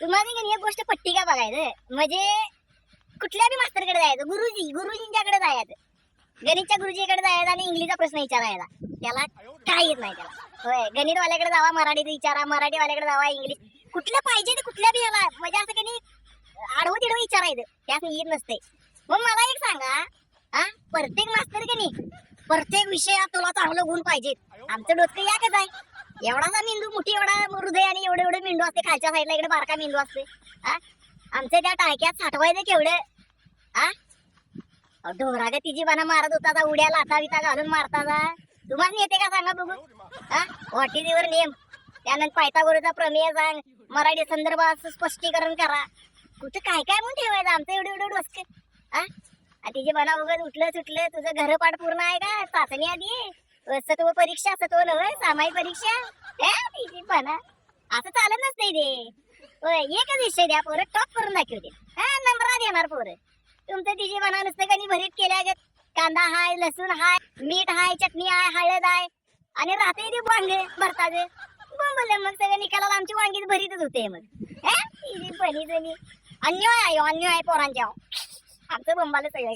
तुम्हाला की नाही एक गोष्ट पट्टी का बघायचं? म्हणजे कुठल्या बी मास्तरकडे जायचं गुरुजी गुरुजींच्याकडे जायचं. गणितच्या गुरुजीकडे जायचं आणि इंग्लिशचा प्रश्न विचारायचा. त्याला काय येत नाही त्याला. होय गणितवाल्याकडे जावा मराठीत विचारा मराठीवाल्याकडे जावा इंग्लिश. कुठलं पाहिजे ते कुठल्या बी याला म्हणजे असं काही आडवं तिडवं विचारायचं. त्यात येत नसते मग मला एक सांगा हा? प्रत्येक मास्तर की नाही प्रत्येक विषयात तुला चांगलं गुण पाहिजेत. आमचं डोकं या कसं आहे? एवढासा मेंदू? मोठी एवढा हृदय आणि एवढं एवढं मेंदू असते खालच्या साईडला इकडे बारका मेंदू असते. हा आमच्या त्या टाक्यात साठवायचं केवढं? हा अहो, ढोरा तिची बना मारत होता आता उड्या लाथा बिता घालून मारता तुम्हाला येते का सांगा बघू? हा वाटीवर नेम. त्यानंतर पायथागोरचा प्रमेय सांग. मराठी संदर्भात स्पष्टीकरण करा. कुठं काय काय म्हणून ठेवायचं? आमचं एवढं एवढं डोसके. हा आ, तिची बना उगत उठलं सुटलं तुझं घरपाठ पूर्ण आहे का? चाचणी आधी सत्व परीक्षा सत्व नव्हे? सामायिक परीक्षा? तिची बना असं चालत नसते ते. होय एकच विषय द्या पोरं टॉप करून दाखवते. हा नंबरात येणार पोरं. तुमचं तिची म्हणा नुसतं कधी भरीत केल्या गत. कांदा हाय लसूण हाय मीठ हाय चटणी हाय हळद हाय. आणि राहते ते वांगे भरतात बोंबले मग सगळं निकालाला आमची वांगीच भरीतच होते मग. हे जणी. अन्याय आहे अन्याय आहे पोरांच्या. आमचं बोंबाला सगळं